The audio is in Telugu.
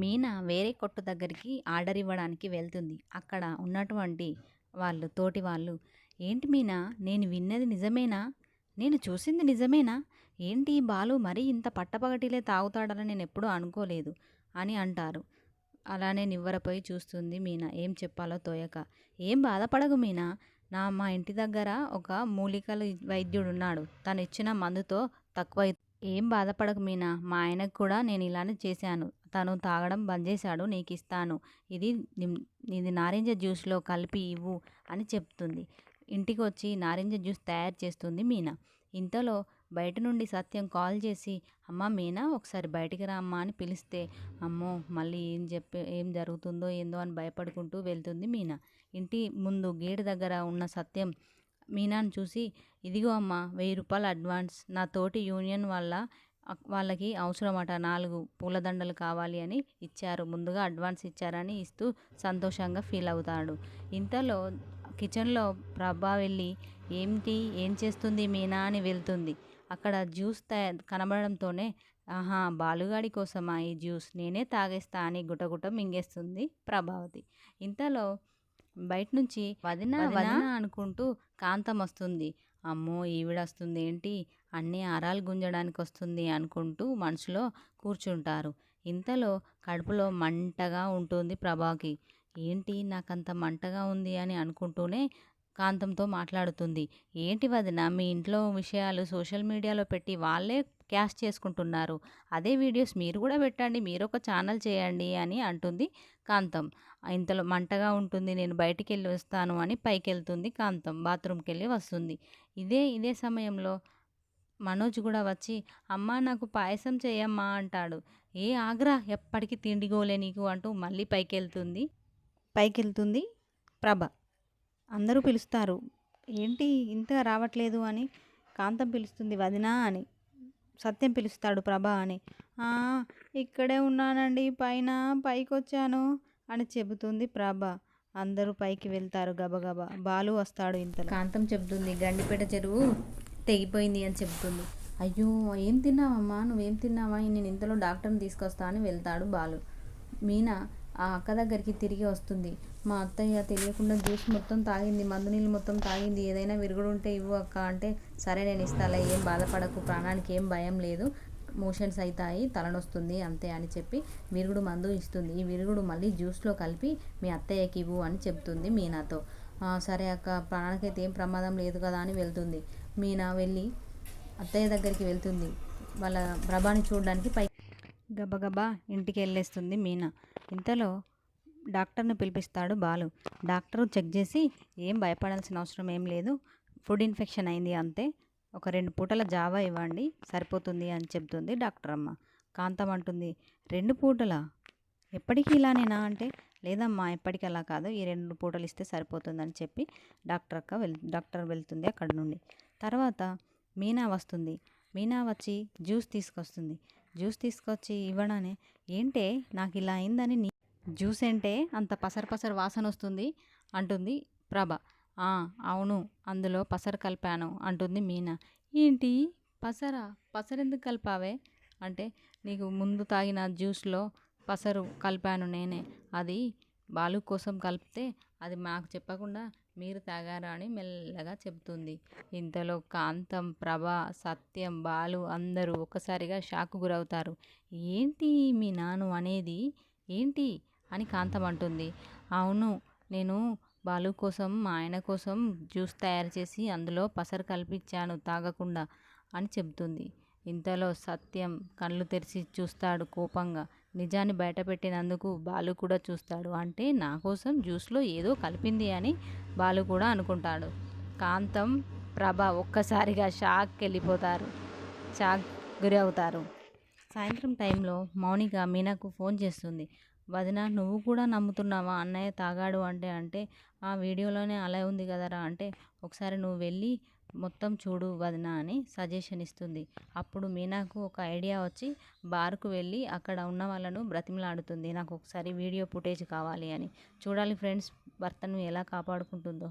మీనా వేరే కొట్టు దగ్గరికి ఆర్డర్ ఇవ్వడానికి వెళ్తుంది. అక్కడ ఉన్నటువంటి వాళ్ళు తోటి వాళ్ళు ఏంటి మీనా నేను విన్నది నిజమేనా? నేను చూసింది నిజమేనా? ఏంటి బాలు మరీ ఇంత పట్టపగటిలే తాగుతాడని నేను ఎప్పుడూ అనుకోలేదు అని అంటారు. అలానే నివ్వరపోయి చూస్తుంది మీనా ఏం చెప్పాలో తోయక. ఏం బాధపడకు మీనా! నా మా ఇంటి దగ్గర ఒక మూలికల తను ఇచ్చిన మందుతో తక్కువై ఏం బాధపడకు మీనా! మా ఆయనకు కూడా నేను ఇలానే చేశాను. తను తాగడం బంద్ నీకిస్తాను. ఇది ఇస్తాను ఇది నారింజ జ్యూస్‌లో కలిపి ఇవ్వు అని చెప్తుంది. ఇంటికొచ్చి నారింజ జ్యూస్ తయారు చేస్తుంది మీనా. ఇంతలో బయట నుండి సత్యం కాల్ చేసి అమ్మా మీనా ఒకసారి బయటికి రామ్మా అని పిలిస్తే అమ్మో! మళ్ళీ ఏం చెప్పి ఏం జరుగుతుందో ఏందో అని భయపడుకుంటూ వెళ్తుంది మీనా. ఇంటి ముందు గేటు దగ్గర ఉన్న సత్యం మీనాని చూసి ఇదిగో అమ్మా వెయ్యి రూపాయలు అడ్వాన్స్ నా తోటి యూనియన్ వల్ల వాళ్ళకి అవసరమట నాలుగు పూలదండలు కావాలి అని ఇచ్చారు. ముందుగా అడ్వాన్స్ ఇచ్చారని ఇస్తూ సంతోషంగా ఫీల్ అవుతాడు. ఇంతలో కిచెన్‌లో ప్రభా వెళ్ళి ఏంటి ఏం చేస్తుంది మీనా అని వెళ్తుంది. అక్కడ జ్యూస్ తయ కనబడడంతోనే ఆహా! బాలుగాడి కోసమా ఈ జ్యూస్ నేనే తాగేస్తా అని గుటగుట మింగేస్తుంది ప్రభావతి. ఇంతలో బయట్నుంచి వదినా వదినా అనుకుంటూ కాంతం వస్తుంది. అమ్మో! ఈవిడొస్తుందేంటి అన్నీ ఆరాలు గుంజడానికొస్తుంది అనుకుంటూ మనసులో కూర్చుంటారు. ఇంతలో కడుపులో మంటగా ఉంటుంది ప్రభకి. ఏంటి నాకంత మంటగా ఉంది అని అనుకుంటూనే కాంతంతో మాట్లాడుతుంది. ఏంటి వదిన మీ ఇంట్లో విషయాలు సోషల్ మీడియాలో పెట్టి వాళ్ళే క్యాష్ చేసుకుంటున్నారు. అదే వీడియోస్ మీరు కూడా పెట్టండి. మీరు ఒక ఛానల్ చేయండి అని అంటుంది కాంతం. ఇంతలో మంటగా ఉంటుంది నేను బయటికి వెళ్ళి వస్తాను అని పైకెళ్తుంది కాంతం. బాత్రూమ్కి వెళ్ళి వస్తుంది. ఇదే ఇదే సమయంలో మనోజ్ కూడా వచ్చి అమ్మ నాకు పాయసం చేయమ్మా అంటాడు. ఏ ఆగ్రా ఎప్పటికీ తిండిగోలే నీకు అంటూ మళ్ళీ పైకెళ్తుంది. పైకెళ్తుంది ప్రభ. అందరూ పిలుస్తారు. ఏంటి ఇంతగా రావట్లేదు అని కాంతం పిలుస్తుంది వదినా అని. సత్యం పిలుస్తాడు ప్రభా అని. ఇక్కడే ఉన్నానండి పైన పైకొచ్చాను అని చెబుతుంది ప్రభ. అందరూ పైకి వెళ్తారు గబగబా. బాలు వస్తాడు ఇంత కాంతం చెబుతుంది గండిపేట చెరువు తెగిపోయింది అని చెబుతుంది. అయ్యో! ఏం తిన్నావమ్మా? నువ్వేం తిన్నావా? నేను ఇంతలో డాక్టర్‌ని తీసుకొస్తా అని వెళ్తాడు బాలు. మీనా ఆ అక్క దగ్గరికి తిరిగి వస్తుంది. మా అత్తయ్య తెలియకుండా జ్యూస్ మొత్తం తాగింది. మందు నీళ్ళు మొత్తం తాగింది. ఏదైనా విరుగుడుంటే ఇవ్వు అక్క అంటే సరే నేను ఇస్తాలే ఏం బాధపడకు ప్రాణానికి ఏం భయం లేదు. మోషన్స్ అవుతాయి తలనొస్తుంది అంతే అని చెప్పి విరుగుడు మందు ఇస్తుంది. ఈ విరుగుడు మళ్ళీ జ్యూస్‌లో కలిపి మీ అత్తయ్యకి ఇవ్వు అని చెప్తుంది మీనాతో. సరే అక్క ప్రాణానికైతే ఏం ప్రమాదం లేదు కదా అని వెళ్తుంది. మీనా వెళ్ళి అత్తయ్య దగ్గరికి వెళ్తుంది. వాళ్ళ ప్రభాని చూడడానికి పై గబగబా ఇంటికెళ్ళేస్తుంది మీనా. ఇంతలో డాక్టర్‌ని పిలిపిస్తాడు బాలు. డాక్టర్ చెక్ చేసి ఏం భయపడాల్సిన అవసరం ఏం లేదు. ఫుడ్ ఇన్ఫెక్షన్ అయింది అంతే. ఒక రెండు పూటల జావా ఇవ్వండి సరిపోతుంది అని చెప్తుంది అమ్మ కాంతం అంటుంది రెండు పూటలా? ఎప్పటికీ ఇలానేనా అంటే లేదమ్మా ఎప్పటికీ అలా కాదు. ఈ రెండు పూటలు ఇస్తే సరిపోతుందని చెప్పి డాక్టర్ అక్క వెళ్ డాక్టర్ వెళ్తుంది అక్కడి నుండి. తర్వాత మీనా వస్తుంది. మీనా వచ్చి జ్యూస్ తీసుకొస్తుంది. జ్యూస్ తీసుకొచ్చి ఇవ్వడానే ఏంటే నాకు ఇలా అయిందని నీ జ్యూస్ అంటే అంత పసరు పసరు వాసనొస్తుంది అంటుంది ప్రభ. అవును అందులో పసరు కలిపాను అంటుంది మీనా. ఏంటి పసరా? పసరెందుకు కలిపావే? అంటే నీకు ముందు తాగిన జ్యూస్‌లో పసరు కలిపాను నేనే. అది బాలు కోసం కలిపితే అది మాకు చెప్పకుండా మీరు తాగారా అని మెల్లగా చెబుతుంది. ఇంతలో కాంతం, ప్రభ, సత్యం, బాలు అందరూ ఒక్కసారిగా షాక్ గురవుతారు. ఏంటి మీ నాను అనేది? ఏంటి? అని కాంతం అంటుంది. అవును నేను బాలు కోసం మా ఆయన కోసం జ్యూస్ తయారు చేసి అందులో పసరు కల్పించాను తాగకుండా అని చెబుతుంది. ఇంతలో సత్యం కళ్ళు తెరిచి చూస్తాడు కోపంగా. నిజాన్ని బయటపెట్టినందుకు బాలు కూడా చూస్తాడు. అంటే నా కోసం జ్యూస్‌లో ఏదో కలిపింది అని బాలు కూడా అనుకుంటాడు. కాంతం, ప్రభ ఒక్కసారిగా షాక్ వెళ్ళిపోతారు షాక్ గురి అవుతారు. సాయంత్రం టైంలో మౌనిక మీనాకు ఫోన్ చేస్తుంది. వదిన నువ్వు కూడా నమ్ముతున్నావా అన్నయ్య తాగాడు అంటే అంటే ఆ వీడియోలోనే అలా ఉంది కదరా అంటే ఒకసారి నువ్వు వెళ్ళి మొత్తం చూడు వదినా అని సజెషన్ ఇస్తుంది. అప్పుడు మీనాకు ఒక ఐడియా వచ్చి బార్‌కు వెళ్ళి అక్కడ ఉన్న వాళ్ళను బ్రతిమలాడుతుంది నాకు ఒకసారి వీడియో ఫుటేజ్ కావాలి అని. చూడాలి ఫ్రెండ్స్ భర్తను ఎలా కాపాడుకుంటుందో.